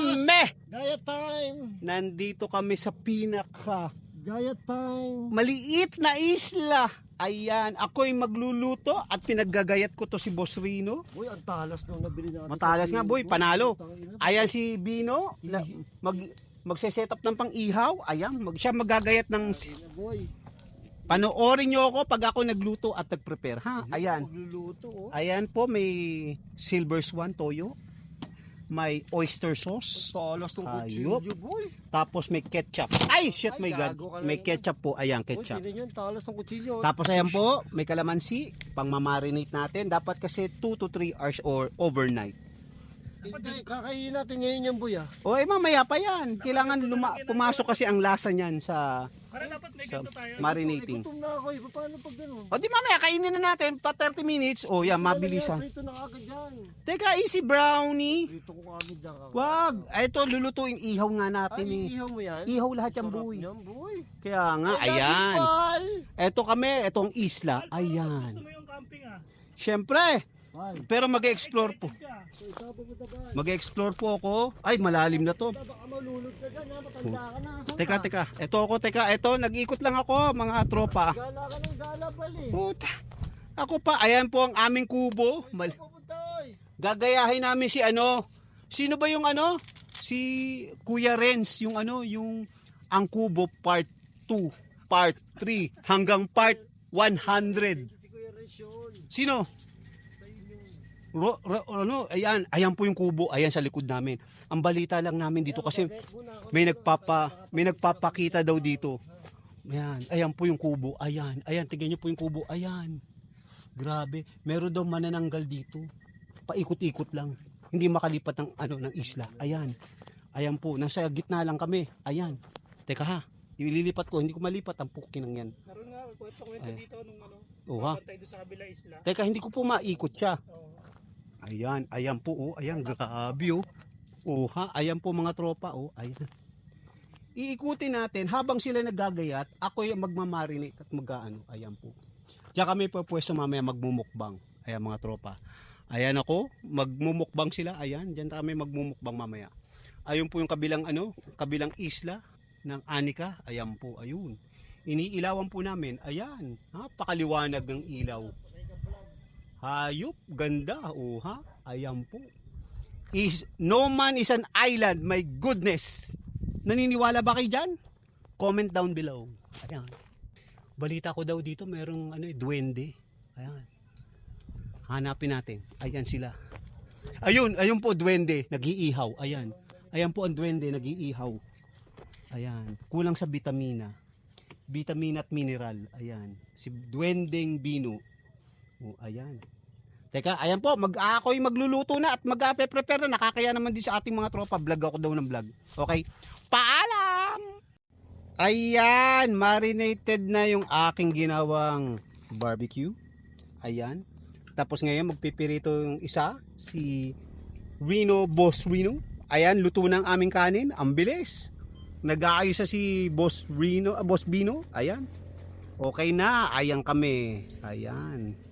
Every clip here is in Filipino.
kami! Gaya time! Nandito kami sa pinaka Gaya time! maliit na isla. Ayan, ako'y magluluto at pinaggagayat ko to si Boss Rino. Boy, ang talas nung nabili natin. Matalas nga, boy, panalo. Ayan si Bino, na, mag, magse-set up ng pang-ihaw. Ayan, mag, siya magagayat ng... Boy. Panoorin nyo ako pag ako nagluto at nag-prepare, ha? Ayan. Oh. Ayan po, may silver swan toyo. May oyster sauce. Nung Ayop. kutsilyo, boy. Tapos may ketchup. Ay, shit, Ay, my God. gago ka na May ketchup po. Ayan, Boy, ketchup. tinan yun, talas ng kutsilyo. Tapos ayan po, may kalamansi. Pang mamarinate natin. Dapat kasi 2 to 3 hours or overnight. Hindi, kakainin natin ngayon yan, boy, ah. O eh, mamaya pa yan. Kailangan luma- pumasok kasi ang lasa niyan sa, Para dapat may ganito tayo. marinating. Gutom na ako, eh. Paano pag gano'n? O di mamaya, kainin na natin pa 30 minutes. O yan, mabilisan. Prito na kagad yan. Teka, easy brownie. Prito ko kagad yan. Wag. Ay, ito, lulutuin ihaw nga natin Ay, eh. ihaw mo yan? Ihaw lahat yan, Sarap boy. yan, boy. Kaya nga, you, ayan. Eto kami, etong isla. Ayan. Gusto mo yung camping ah. Siyempre, Ay, pero mag-explore po. Mag-explore po ako. Ay, malalim na to. Teka, ka? teka. Ito ako, teka. Ito, nag-ikot lang ako, mga tropa. Gala. Puta. Ako pa, ayan po ang aming kubo. Mal-? Gagayahin namin si ano. Sino ba yung ano? Si Kuya Renz, yung ano, yung ang kubo part 2, part 3, hanggang part 100. Si Kuya Resyon. Sino? Ro, ro- ano, ayan, ayan po yung kubo, ayan sa likod namin. Ang balita lang namin dito kasi may nagpapa may nagpapakita daw dito. Ayan, ayan po yung kubo. Ayan, ayan, tingnan niyo po yung kubo. Ayan. Grabe, meron daw manananggal dito. Paikot-ikot lang. Hindi makalipat ng ano ng isla. Ayan. Ayan po, nasa gitna lang kami. Ayan. Teka ha, ililipat ko, hindi ko malipat ang pukin ng yan. Meron nga, kwento Ay. dito nung ano. Oh ha. Doon sa kabila isla. Teka, hindi ko po maikot siya. Oo. Ayan, ayan po oh, ayan grabe oh. Oh ha, ayan po mga tropa oh, ayan. Iikutin natin habang sila naggagayat, ako yung magmamarinate at mag-ano, ayan po. Diyan kami po pwesto mamaya magmumukbang. Ayan mga tropa. Ayan ako, magmumukbang sila, ayan, diyan kami magmumukbang mamaya. Ayun po yung kabilang ano, kabilang isla ng Anika, ayan po, ayun. Iniilawan po namin, ayan, napakaliwanag ng ilaw. Hayop, ganda, oh ha? Ayan po. Is, no man is an island, my goodness. Naniniwala ba kayo dyan? Comment down below. Ayan. Balita ko daw dito, merong ano, eh, duwende. Ayan. Hanapin natin. Ayan sila. Ayun, ayun po, duwende. Nag-iihaw. Ayan. Ayan po ang duwende, nag-iihaw. Ayan. Kulang sa vitamina. Vitamina at mineral. Ayan. Si duwendeng bino. Oh, ayan. Teka, ayan po, mag ako'y magluluto na at mag-prepare na. Nakakaya naman din sa ating mga tropa. Vlog ako daw ng vlog. Okay? Paalam! Ayan, marinated na yung aking ginawang barbecue. Ayan. Tapos ngayon magpipirito yung isa, si Rino Boss Rino. Ayan, luto ng aming kanin. Ang bilis. Nag-aayos na si Boss Rino, ah, Boss Bino. Ayan. Okay na, ayan kami. Ayan.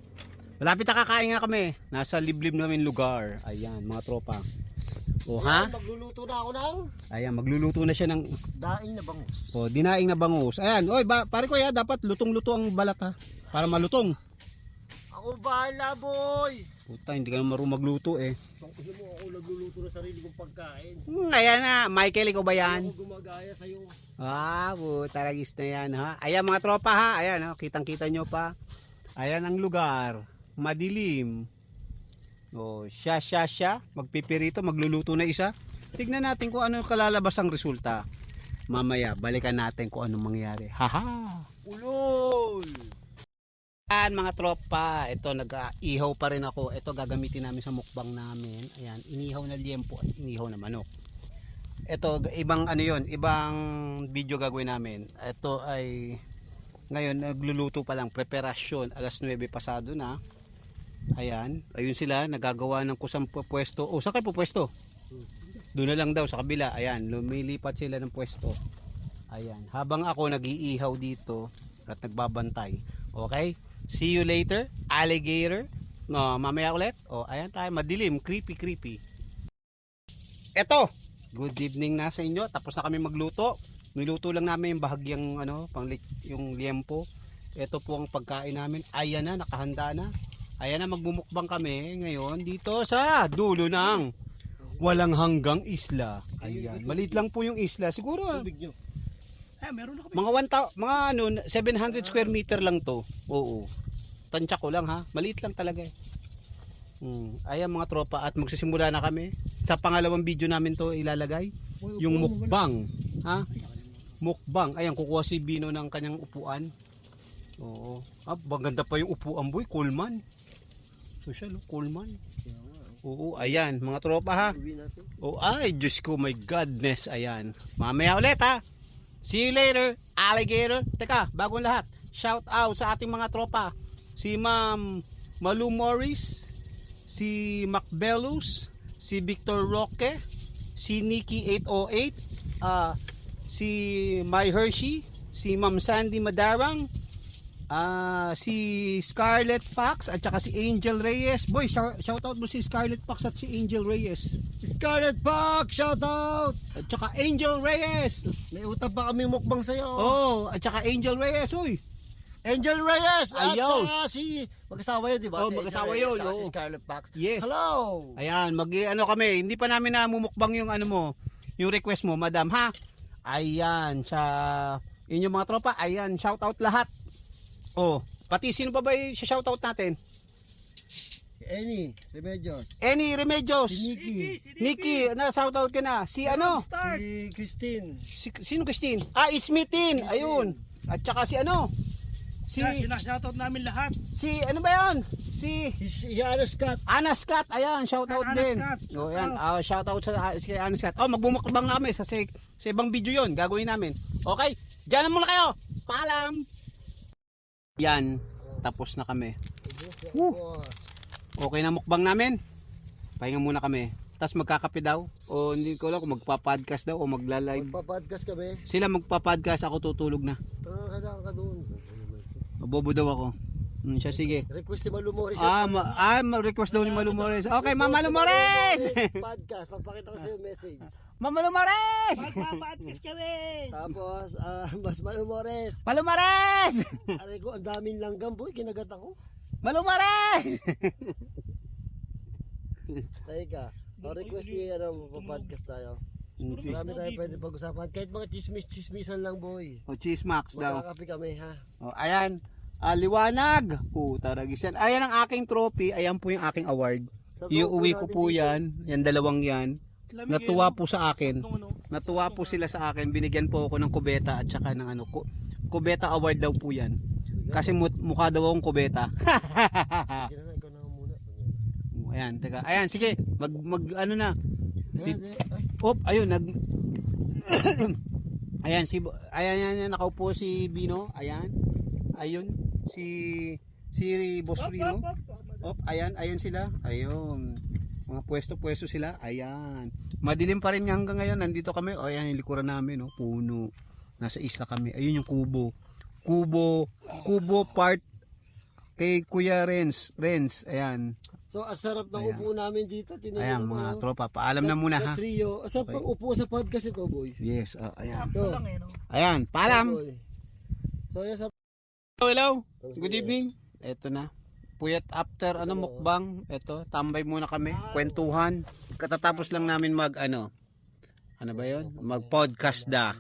Malapit na kakain nga kami. Nasa liblib namin lugar. Ayan, mga tropa. O ha? Ayan, Magluluto na ako ng Ayan, magluluto na siya ng daing na bangus. o, dinaing na bangus. Ayan, oy, ba, pare ko ya, dapat lutong-luto ang balat ha. Para malutong. Ako bahala, boy! Puta, hindi ka na marunong magluto eh. Gusto mo ako nagluluto ng sarili kong pagkain. Hmm, ayan na, Michael, ikaw ba yan? Ako gumagaya sa'yo. Ah, puta, ragis na yan ha. Ayan mga tropa ha, ayan ha, kitang-kita nyo pa. Ayan ang lugar, madilim. O, siya, siya, siya, magpipirito, magluluto na isa. Tignan natin kung ano yung kalalabas ang resulta. Mamaya, balikan natin kung anong mangyari. Haha! Ulol! Ayan mga tropa, ito nag-ihaw pa rin ako. Ito gagamitin namin sa mukbang namin. Ayan, inihaw na liempo at inihaw na manok. Ito ibang ano 'yon, ibang video gagawin namin. Ito ay ngayon nagluluto pa lang, preparasyon. Alas 9 pasado na. Ayan, ayun sila nagagawa ng kusang pwesto. Oh, saan kayo pwesto? Doon na lang daw sa kabila. Ayan, lumilipat sila ng pwesto. Ayan, habang ako nag-iihaw dito at nagbabantay. Okay? See you later, alligator. No, mamaya ulit. Oh, ayan tayo, madilim, creepy, creepy. Eto, Good evening na sa inyo. Tapos na kami magluto. Niluto lang namin yung bahagyang ano, pang yung liempo. Ito po ang pagkain namin. Ayan na, nakahanda na. Ayan na, magmumukbang kami ngayon dito sa dulo ng walang hanggang isla. Ayan, maliit lang po yung isla. Siguro. Eh, meron na kami. mga 1,000 mga ano 700 square meter lang to. Oo. Tansya ko lang ha. Maliit lang talaga eh. Hmm. Ayan mga tropa at magsisimula na kami. Sa pangalawang video namin to ilalagay. Yung mukbang. Ha? Mukbang. Ayan, kukuha si Bino ng kanyang upuan. Oo. Ah, maganda pa yung upuan boy. Coolman. Social, oh, Coolman. Oo, ayan. Mga tropa ha. Oh, ay, Diyos ko, my godness. Ayan. Mamaya ulit, ha? See you later, alligator. Teka, bagong lahat. Shout out sa ating mga tropa. Si Ma'am Malu Morris, si Macbellus, si Victor Roque, si Nikki 808, ah, si My Hershey, si Ma'am Sandy Madarang, Ah, si Scarlett Fox at saka si Angel Reyes. Boy, shout shout out mo si Scarlett Fox at si Angel Reyes. Scarlet Fox, shout out! At saka Angel Reyes. May utang pa kami mukbang sa'yo. Oh, at saka Angel Reyes, uy. Angel Reyes! At Ayaw. saka si... Mag-asawa yun, di ba? Oh, Si mag-asawa yun, saka si Scarlet Fox. Yes. Hello! Ayan, mag ano kami, hindi pa namin namumukbang yung ano mo, yung request mo, madam, ha? Ayan, sa inyong mga tropa, ayan, shout out lahat. Oh, pati sino pa ba yung shout out natin? Si Annie, Remedios. Any Remedios, Si Nikki. si Nikki, na shout out ka na. Si ano? Start. Si Christine. Si, sino Christine? Ah, Ismitin. Ayun. At saka si ano? Si Yeah, sinashoutout namin lahat. si ano ba 'yon? Si Si, si Ana Scott. Ana Scott, ayan, shout out Ana din. Scott, Oh, shout ayan, out. ah, shout out sa si Ana Scott. Oh, magbumukbang na kami sa, sa, sa ibang video 'yon, gagawin namin. Okay? Diyan na muna kayo. Paalam. Yan, tapos na kami. Woo. Okay na mukbang namin. Pahinga muna kami. Tapos magkakape daw o hindi ko alam kung magpa-podcast daw o magla-live. Magpa-podcast kami. Sila magpa-podcast, ako tutulog na. Tanga ka lang ka doon. Mabobo daw ako. Hmm, siya sige. Request ni Malumori Ah, ma ah, ma-request daw ni Malu Mores. Okay, Mama Malu Mores! Podcast. Papakita ko sa'yo yung message. Mama Malu Mores! Magpa-podcast kami. Tapos, ah, mas Malumores. Malu Mores! Aray ko, ang daming langgam, boy. Kinagat ako. Malu Mores! Teka. O request ni ano, magpa-podcast tayo. Marami tayo pwede pag-usapan. Kahit mga chismis-chismisan lang, boy. O, cheese max daw. Magkakape kami, ha? O, ayan. Ah, liwanag. Puta, ragis yan. Ayan ang aking trophy. Ayan po yung aking award. Iuwi ko po yan. Yan, dalawang yan. Natuwa po sa akin. ano. Natuwa po sila sa akin. Binigyan po ako ng kubeta at saka ng ano. ku- Kubeta award daw po yan. Kasi mu- mukha daw akong kubeta. Ayan, teka. Ayan, sige. Mag, mag ano na. Op, ayun, nag... ayan, si... Ayan, ayan, ayan, nakaupo si Bino. Ayan. Ayun, si... Si Boss Op, Rino. op, op, op. Op, ayan, ayan sila. Ayun. Mga pwesto-pwesto sila. Ayan. Madilim pa rin hanggang ngayon. Nandito kami. O, ayan, yung likuran namin, no? Puno. Nasa isla kami. Ayun yung kubo. Kubo. Kubo part kay Kuya Renz. Renz, ayan. So, ang sarap ng upo namin dito. Tinan Ayan, mga oh. tropa. Paalam na muna, ha? Trio. Ang sarap Okay. ng upo sa podcast ito, boy. Yes, oh, ayan. Eh, no? Ayan, paalam. So, sa... Hello, hello. Good evening. Ito na. Puyat after ano mukbang. Ito, tambay muna kami. Kwentuhan. Katatapos lang namin mag ano. Ano ba 'yon? Mag-podcast da.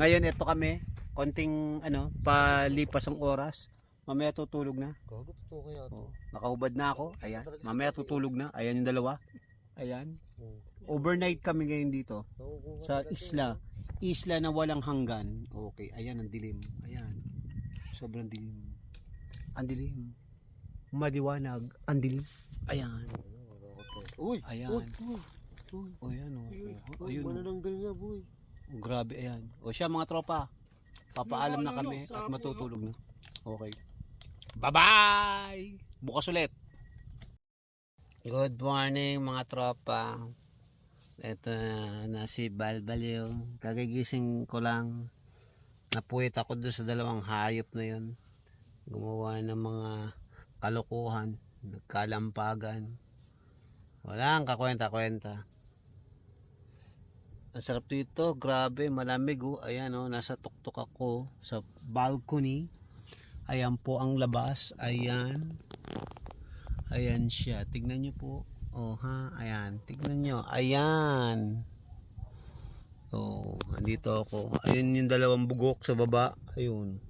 Ngayon ito kami. Konting ano, palipas ang oras. Mamaya tutulog na. Oh, nakahubad na ako. Ayan. Mamaya tutulog na. Ayan yung dalawa. Ayan. Overnight kami ngayon dito sa isla. Isla na walang hanggan. Okay, ayan ang dilim. Ayan. Sobrang dilim. Ang dilim. Madiwanag. Ang dilim. Ayan. Uy! Ayan. Uy! Uy! Uy! O yan o. Ayun. oh. Manananggal nga, boy. Grabe ayan. O siya mga tropa. Papaalam na kami at matutulog na. Okay. Bye-bye! Bukas ulit. Good morning mga tropa. Ito na, na si Balbaliw. Kagigising ko lang. Napuwit ako doon sa dalawang hayop na yun. Gumawa ng mga kalokohan. Nagkalampagan. Walang kakwenta-kwenta. Ang sarap dito, grabe, malamig oh. Ayan oh, nasa tuktok ako sa balcony. Ayan po ang labas. Ayan. Ayan siya. Tignan nyo po. Oh ha, ayan. Tignan nyo. Ayan. Oh, andito ako. Ayun yung dalawang bugok sa baba. Ayun.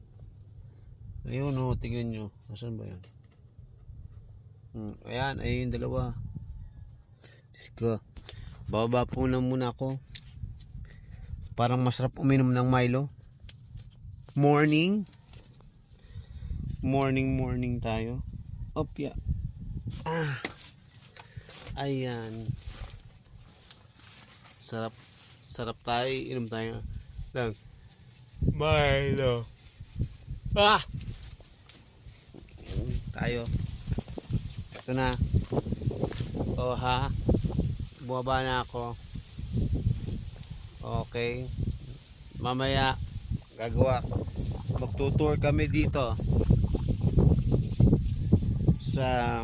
Ayun oh, tignan nyo. Nasaan ba yan? Hmm, ayan, ayun yung dalawa. Diyos ko. Bababa po na muna ako. Parang masarap uminom ng Milo. Morning. Morning, morning tayo. Opya. Ah. Ayan. Sarap. Sarap tayo. Inom tayo. Lang. Milo. Ah! Tayo. Ito na. Oh ha. Bumaba na ako. Okay. Mamaya gagawa. Magtutour kami dito sa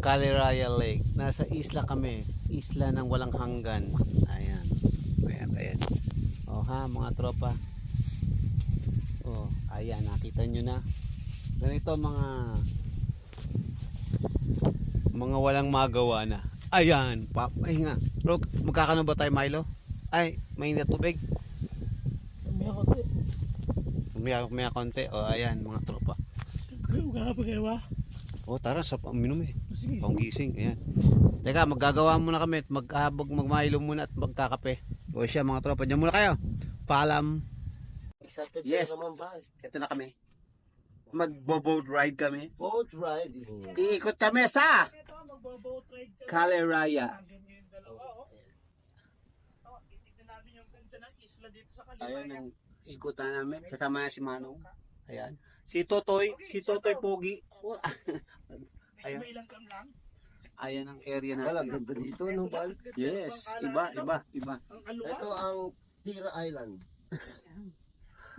Caliraya Lake. Nasa isla kami. Isla ng walang hanggan. Ayan. Ayan, ayan. O ha, mga tropa. O, ayan. Nakita nyo na. Ganito mga mga walang magawa na. Ayan. Pa, ay nga. Bro, magkakano ba tayo Milo? Ay, mainit tubig. May ako ito. May, may konti. O, ayan, mga tropa. Magkakapagawa. O, tara, sa paminom eh. Panggising, ayan. Teka, maggagawa muna kami at maghabog magmahilo muna at magkakape. O siya mga tropa, dyan muna kayo. Paalam. Excited Yes. ka naman ba? Ito na kami. Magbo-boat ride kami. Boat ride. Iikot kami sa. Caleraya. Ayan ang ikutan namin. Kasama na si Manong. Ayan. Si Totoy, si Totoy Pogi. Oh, Ayan. may ilang kam lang. Ayan ang area Wala, natin. ganda dito, no, Bal? Yes, iba, iba, iba. Ito ang Tira Island.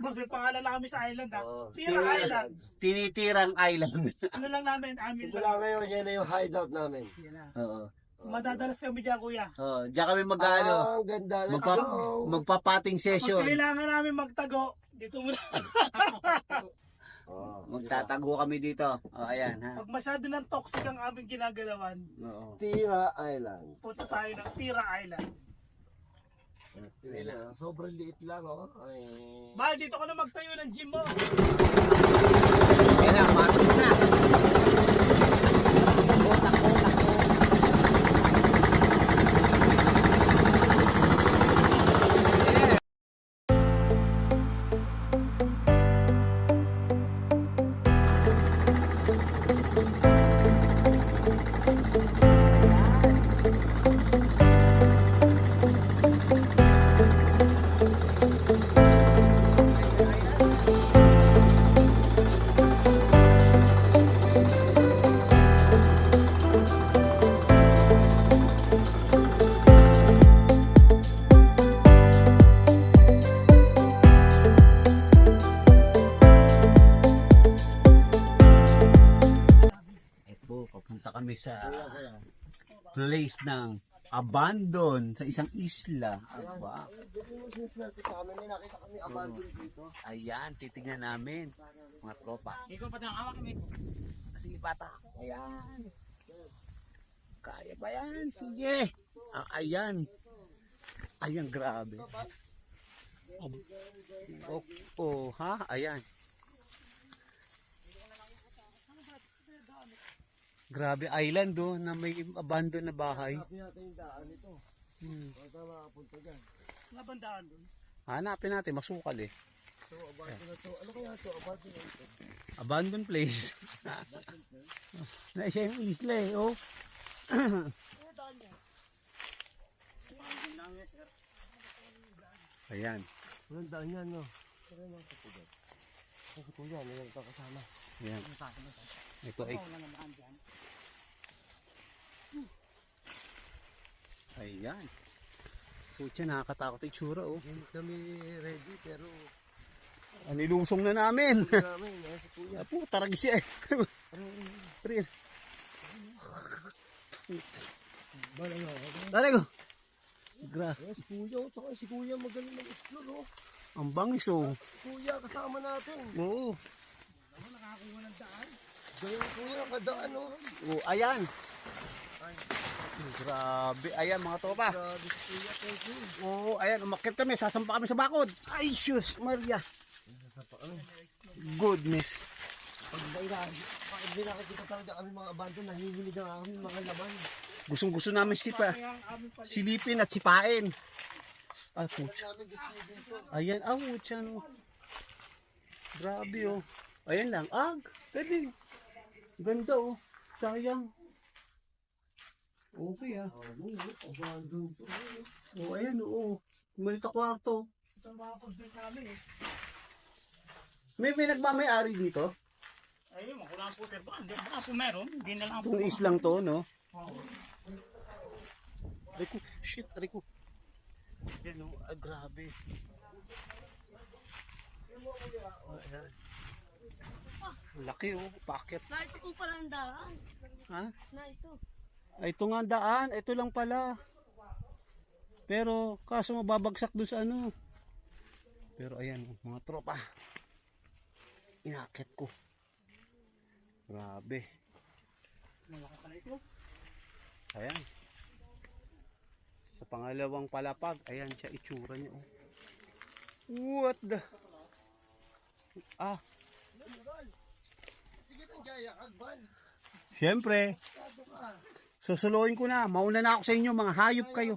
May pangalan lang kami sa island, ha? Oo. Tira Island. Tinitirang island. Ano lang namin, amin Simula lang. ngayon, yan na yung hideout namin. Yan na. Oo. Madadalas kami dyan, kuya. Oh, diyan kami mag-ano, Ah, ang ganda. Let's magpa, go. magpapating Pag session. kailangan namin magtago, dito muna. Oh, Magtatago kami dito. Oh, ayan ha. Pag masyado ng toxic ang aming ginagalawan, Oo. Tira Island. punta tayo ng Tira Island. Yun na, Sobrang liit lang, oh. Ay. Mahal, dito ka na magtayo ng gym mo. Yan na, matok na. Ng abandon sa isang isla. Aba. Ayan, titignan namin. Mga tropa. Ikaw pa nang awak kami. Sige, bata. Ayan. Kaya ba yan? Sige. Ah, ayan. Ayan, grabe. Oh, oh, ha? Ayan. Grabe island do na may abandon na bahay. Hanapin natin yung daan ito. Hmm. Tayo makapunta dyan. Nga bandaan doon. Hanapin natin, masukal eh. So, abandon na to. Ano kaya to? Abandon na ito. Abandon place. na siya yung isla eh, oh. Ayan. Walang daan yan, no? Yung mga kapatid. Kasi kuya, may kasama. Ayan. Ito ay Ayan. Putya, nakakatakot yung tsura, oh. Hindi kami ready, pero Ah, Nilusong na namin. hindi namin, eh, si kuya. Apo, taragis siya eh. Pre, Bala nga, Tara ko. Gra, Yes, kuya. oh. Tsaka si kuya magaling mag-explore, oh. ang bangis oh. Kuya, kasama natin. Oo. Ganyan kuya, kadaan, oh. Oh, ayan. Grabe, ayan mga tropa. Grabe kuya, thank you. Oo, ayan, umakyat kami, sasampa kami sa bakod. Ay, sus, Maria. Goodness. Pag may nakikita talaga kami mga abandon, nahihilig ang kami mga laman. Gustong gusto namin sipa, silipin at sipain. Ah, putya. Ayan, ah, putya, no. Grabe, oh. Ayan lang. Ah, galing. Ganda, oh. Sayang. Okay, ah. Oh. Oh, ayan, oo. Malita kwarto. ito ang mga content namin eh. May may nagmamayari dito. Ayun, makulang po pero baka, hindi- baka po meron. Hindi na lang po. Itong islang to, no? Oo. Ko, shit, ko. Yan, oh, ah, grabe. Oh, ayan. Laki, oh. Paket. Na ito kung pala ang daan. Ha? Na ito. Ay, ito nga ang daan. Ito lang pala. Pero, kaso mababagsak doon sa ano. Pero, ayan, mga tropa. Inakit ko. Grabe. Malaki pala ito. Ayan. Sa pangalawang palapag, ayan siya itsura niya. Oh. What the? Ah, Syempre. Susuluin ko na. Mauna na ako sa inyo, mga hayop kayo.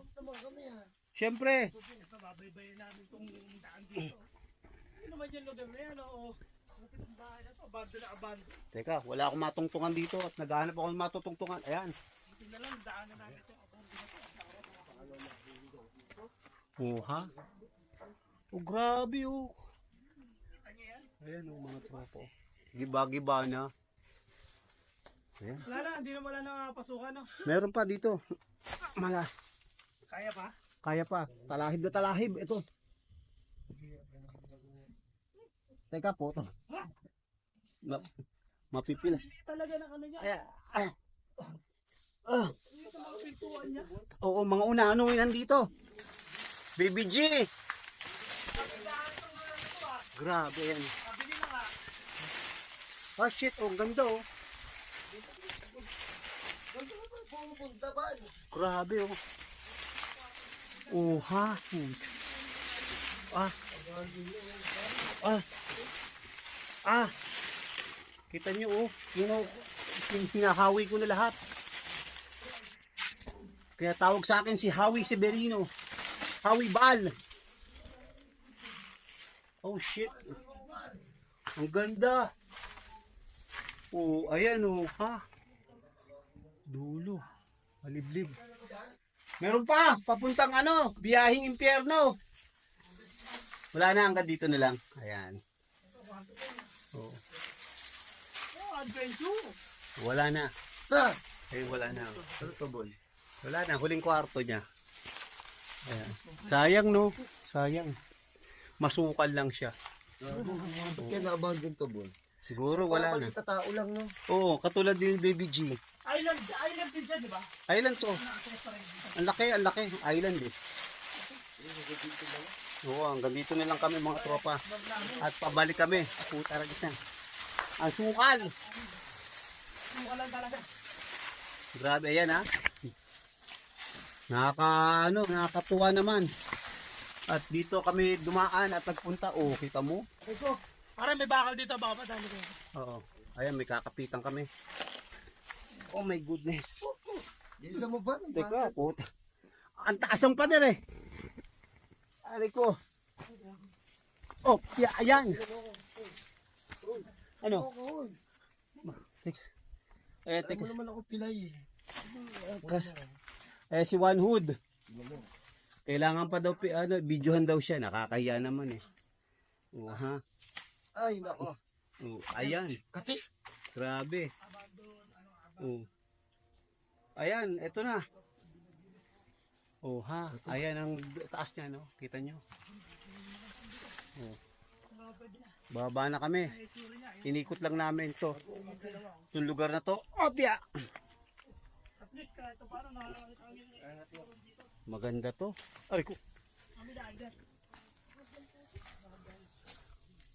Ito, babaybayin namin itong daan dito. Ano naman yung lugar na yan? Oo. Abando na abando. Teka, wala akong matungtungan dito at naghahanap ako ng matutungtungan. Ayan. Buti na lang, daan na namin ito. Oh, ha? Oh, grabe oh. Ano yan? Ayan oh, mga tropa. oh. Giba-giba na. Ayan. Wala na, hindi na wala na pasukan. No? Meron pa dito. Mala. Kaya pa? Kaya pa. Talahib na talahib. Ito. Teka po. to. Ma mapipila. Talaga na ano niya. Ay, ay. Ah. Mga. Oo, mga una-ano yun nandito. Baby G. Grabe yan. Ah shit, oh, ganda oh. Grabe oh. Oh ha. Ah. Ah. Ah. Kita nyo oh. Yun oh. Yung hinahawi ko na lahat. Kaya tawag sa akin si Howie Severino. Howie Bal. Oh shit. Ang ganda. Oh, ayan oh, ha. Dulo. Maliblib. Meron pa, papuntang ano, biyahing impyerno. Wala na, hanggang dito na lang. Ayan. Oh, Oh, wala na. Ha? Eh, wala na. Boy? Wala na, huling kwarto niya. Ayan. Sayang no, sayang. Masukal lang siya. Kaya na-abandon to? Siguro wala na. Tao lang, no? Oo, katulad din Baby G. Island, island din siya, di ba? Island to. Ang laki, ang laki. Island eh. Oo, hanggang dito na lang kami mga tropa. At pabalik kami. Puta rin na. Ang sukal. Yung lang talaga. Grabe yan ha. Nakaka, ano, nakakatuwa naman. At dito kami dumaan at nagpunta. Oh, kita mo? Ito. Parang may bakal dito, baka madali ko. Oo. Ayan, may kakapitan kami. Oh my goodness. Bilisan mo ba? Teka, puta. Ang taas ang pader eh. Aray ko. Oh, ya, ayan. Ano? Teka. Eh, Alam teka. mo naman ako pilay, eh. Kas, eh, si One Hood. Kailangan pa daw, ano, videohan daw siya. Nakakahiya naman eh. Oh, ha? Ay, nako. Oh, ayan. Kati. Grabe. Oh. Ayan, eto na. Oh, ha? Ayan ang taas niya, no? Kita nyo? Oh. Baba na kami. Inikot lang namin to. Yung lugar na to. Obya! Maganda to. Ay, ko.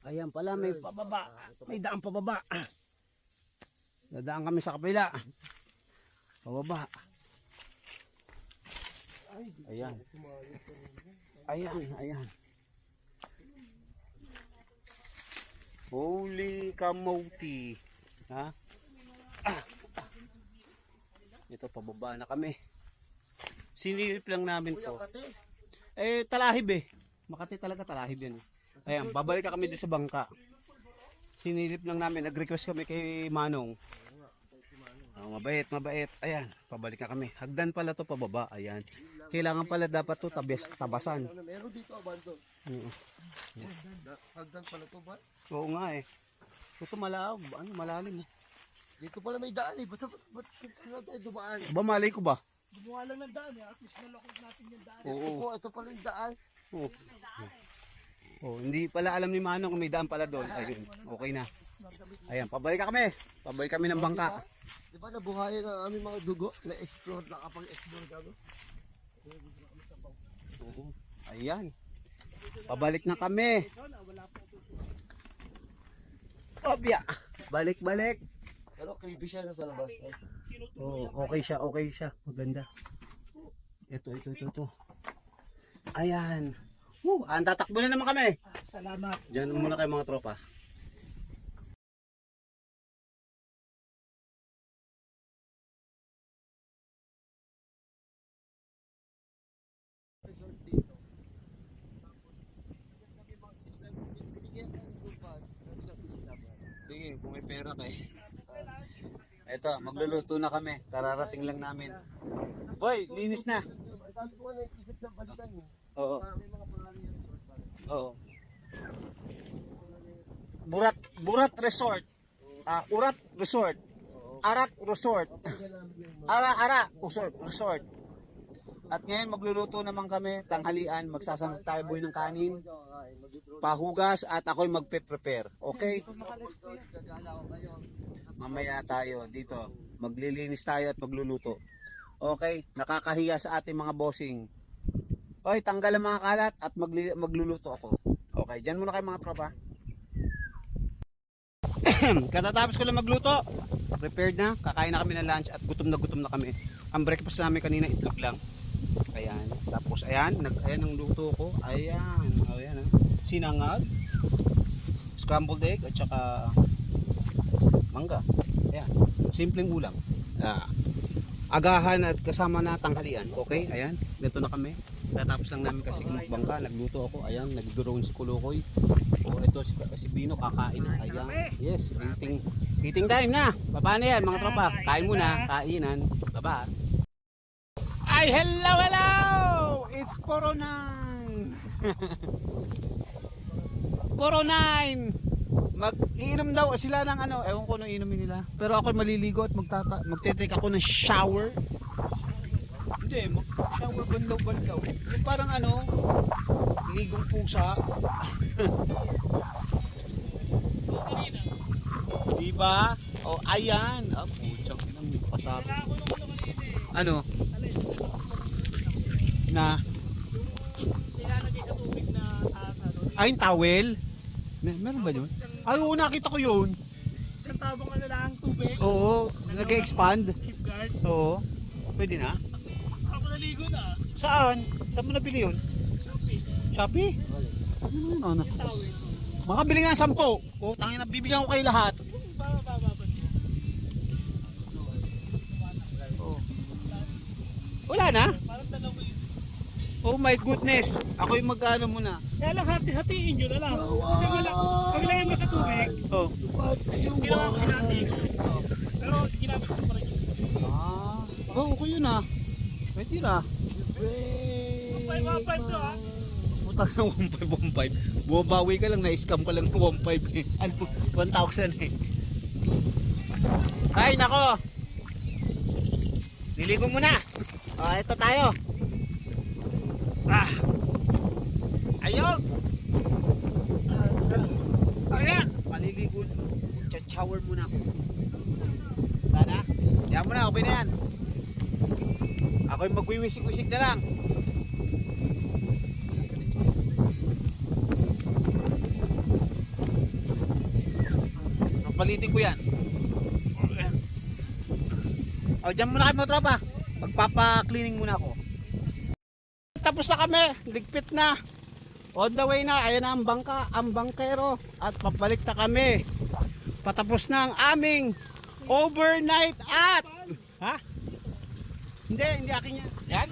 Ayan pala, may pababa. May daan pababa. Dadaan kami sa kapila. Pababa. Ayan. Ayan, ayan. Holy kamote. Ha? Ah, ah. Ito, pababa na kami. Sinilip lang namin to. Eh, talahib eh. Makati talaga talahib yan. eh. Ayan, babalik ka kami doon sa bangka. Sinilip lang namin, nag-request kami kay Manong. Oh, mabait, mabait. Ayan, pabalik na kami. Hagdan pala to pababa. Ayan. Kailangan pala dapat to tabas, tabasan. Ano, meron dito, abanto. Oo. Hagdan pala to ba? Oo nga eh. Ito malaw, ano, malalim. eh. Dito pala may daan eh. Ba't, ba't, ba't sila tayo dumaan? Ba malay ko ba? Gumawa lang ng daan eh. At least nalakot natin yung daan. Oo. Oo, ito pala yung daan. Oo. Oh, hindi pala alam ni Manong kung may daan pala doon. Ayun, okay na. Ayan, pabalik ka kami. Pabalik kami ng bangka. Di ba nabuhayan ang aming mga dugo? Na-explore, nakapag-explore kami. Oo. Ayan. Pabalik na kami. Obya. Balik, balik. Pero creepy siya na sa labas. Oh, okay siya, okay siya. Maganda. Ito, ito, ito, ito. Ayan. Woo, ang tatakbo na naman kami. Salamat. Diyan muna kayo mga tropa. Sige, kung may pera kayo. Ito, magluluto na kami. Kararating lang namin. Boy, linis na. Ang dami ko nga naisip ng balikan eh. Oo. Oo. Burat Burat Resort. Ah, Urat Resort. Arat Resort. Ara Ara Resort Resort. At ngayon magluluto naman kami tanghalian, magsasangkot tayo boy ng kanin, pahugas at ako'y magpe-prepare. Okay? Mamaya tayo dito. Maglilinis tayo at magluluto. Okay? Nakakahiya sa ating mga bossing. Hoy, tanggal ang mga kalat at magli- magluluto ako. Okay, dyan muna kayo mga tropa. Katatapos ko lang magluto. Prepared na. Kakain na kami ng lunch at gutom na gutom na kami. Ang breakfast namin kanina itlog lang. Ayan. Tapos ayan, nag ayan ang luto ko. Ayan. Ayan. ah. Sinangag, scrambled egg at saka mangga. Ayan. Simpleng ulam. Ah, agahan at kasama na tanghalian. Okay? Ayan. Dito na kami. Natapos lang namin kasi bangka. Nagluto ako. Ayan. Nag-drone si Kulukoy. O ito si, si Bino kakain. Ayan. Yes. Eating, eating time na. Baba na yan mga tropa. Kain muna. Kainan. Baba. Ay, hello, hello! It's 409. 409. Mag-iinom daw sila ng ano, ewan ko nung inumin nila. Pero ako maliligo at magtata magte-take ako ng shower. Hindi, mag-shower bandaw-bandaw. Yung parang ano, ligong pusa. Di ba? O, oh, ayan. Ah, putsang inang pasabi. Ano? Na, ay, yung towel? Mer meron ba yun? Ay, oo, nakita ko yun. isang tabang ano lang tubig. Oo, nag-expand. Safeguard. Oo. Pwede na? Saan? Saan mo nabili yun? Shopee. Shopee? Ano yun, ano? Makabili nga ng sampo. O, tangin na, bibigyan ko kayo lahat. Oo. Wala na? Oh my goodness. Ako yung mag-ano muna. Kaya lang hati-hatiin nyo na lang. Kasi wala, pag ilagay mo sa tubig, Oh. ginawa ko hinati ko. Pero ginamit ko pa rin yun. Ah. Oh, okay yun ah. Pwede na. Five, one, five to ah. Utang ng 1515. Bumabawi ka lang, na-scam ka lang ng 15 eh. Ano, 1,000 eh. Ay, nako. Niligo muna. Oh, ito tayo. Ah. Ayun. Ayan. Paliligo. Shower muna ako. Sana? Yan mo na, okay na yan. Ako'y magwiwisik-wisik na lang. Palitin ko yan. O, oh, dyan muna kayo mga tropa. Magpapa-cleaning muna ako. Tapos na kami. Ligpit na. On the way na. Ayan na ang bangka, ang bangkero. At papalik na kami. Patapos na ang aming overnight at... Ha? Hindi, hindi akin yan. Yan?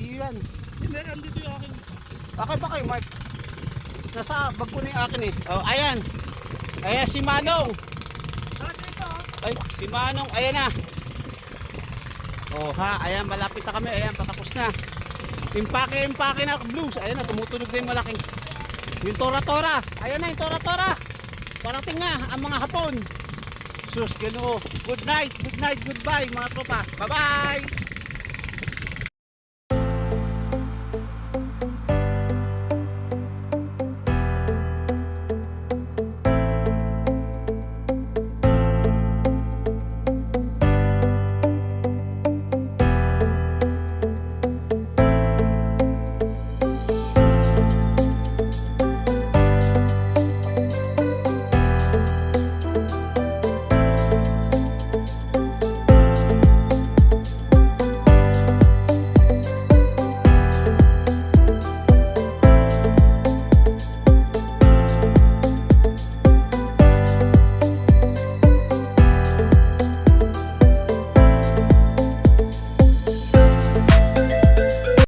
Iyo yan. Hindi, andito yung akin. Bakit ba kayo, Mark? Nasa bag ko na yung akin eh. Oh, ayan. Ayan si Manong. Oh. Ay, si Manong. Ayan na. Oh ha, ayan, malapit na kami. Ayan, patapos na. Impake, impake na blues. Ayan na, tumutunog na yung malaking. Yung tora-tora. Ayan na, yung tora-tora. Parating na ang mga hapon. Sus, ganun. Good night, good night, goodbye mga tropa. Bye-bye.